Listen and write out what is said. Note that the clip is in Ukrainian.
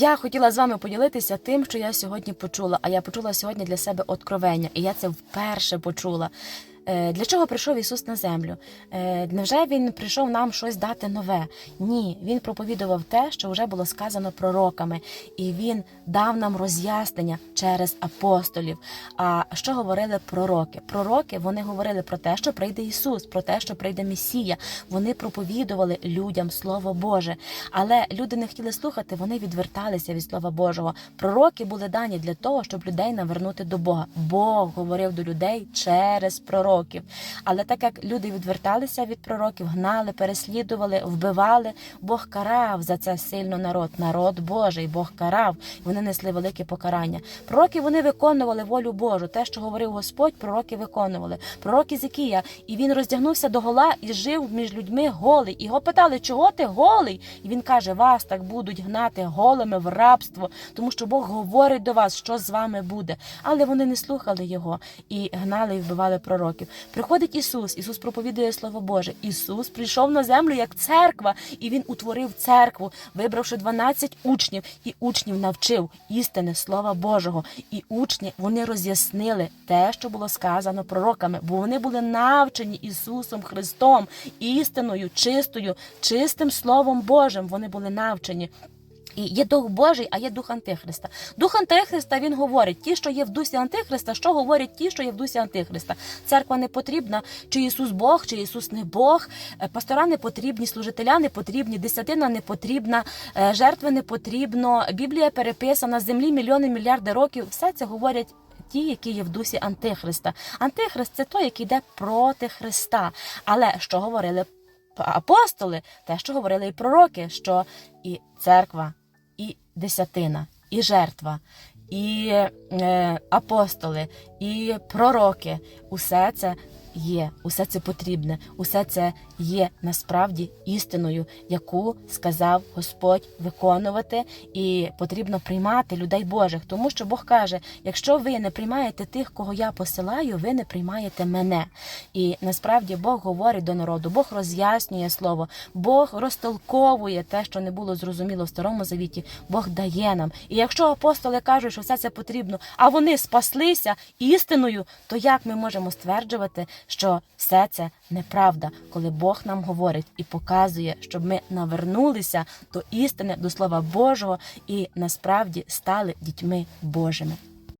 Я хотіла з вами поділитися тим, що я сьогодні почула. А я почула сьогодні для себе откровення, і я це вперше почула. Е, Для чого прийшов Ісус на землю? Е, Невже Він прийшов нам щось дати нове? Ні, Він проповідував те, що вже було сказано пророками, і Він дав нам роз'яснення через апостолів. А що говорили пророки? Пророки вони говорили про те, що прийде Ісус, про те, що прийде Месія. Вони проповідували людям Слово Боже. Але люди не хотіли слухати, вони відверталися від Слова Божого. Пророки були дані для того, щоб людей навернути до Бога. Бог говорив до людей через пророків. Але так як люди відверталися від пророків, гнали, переслідували, вбивали, Бог карав за це сильно народ, народ Божий, Бог карав, вони несли велике покарання. Пророки вони виконували волю Божу. Те, що говорив Господь, пророки виконували. Пророк Ізекія, і він роздягнувся до гола і жив між людьми голий. Його питали, чого ти голий? І він каже: вас так будуть гнати голими в рабство, тому що Бог говорить до вас, що з вами буде. Але вони не слухали його і гнали і вбивали пророків. Приходить Ісус, Ісус проповідує Слово Боже. Ісус прийшов на землю як церква, і Він утворив церкву, вибравши 12 учнів, і учнів навчив істини Слова Божого. І учні вони роз'яснили те, що було сказано пророками, бо вони були навчені Ісусом Христом, істиною, чистою, чистим Словом Божим. Вони були навчені. І є дух Божий, а є дух Антихриста. Дух Антихриста він говорить: ті, що є в дусі Антихриста, що говорять ті, що є в дусі Антихриста. Церква не потрібна, чи Ісус Бог, чи Ісус не Бог. Е, Пастора не потрібні, служителя не потрібні, десятина не потрібна, е, жертви не потрібно. Біблія переписана, землі мільйони мільярди років. Все це говорять. Ті, які є в дусі Антихриста. Антихрист це той, який йде проти Христа. Але що говорили апостоли, те, що говорили і пророки, що і церква, і десятина, і жертва, і е, апостоли, і пророки. Усе це є, усе це потрібне, усе це є насправді істиною, яку сказав Господь виконувати, і потрібно приймати людей Божих, тому що Бог каже: якщо ви не приймаєте тих, кого я посилаю, ви не приймаєте мене. І насправді Бог говорить до народу, Бог роз'яснює слово, Бог розтолковує те, що не було зрозуміло в старому завіті. Бог дає нам. І якщо апостоли кажуть, що все це потрібно, а вони спаслися істиною, то як ми можемо стверджувати, що все це неправда, коли Бог нам говорить і показує, щоб ми навернулися до істини, до Слова Божого і насправді стали дітьми Божими.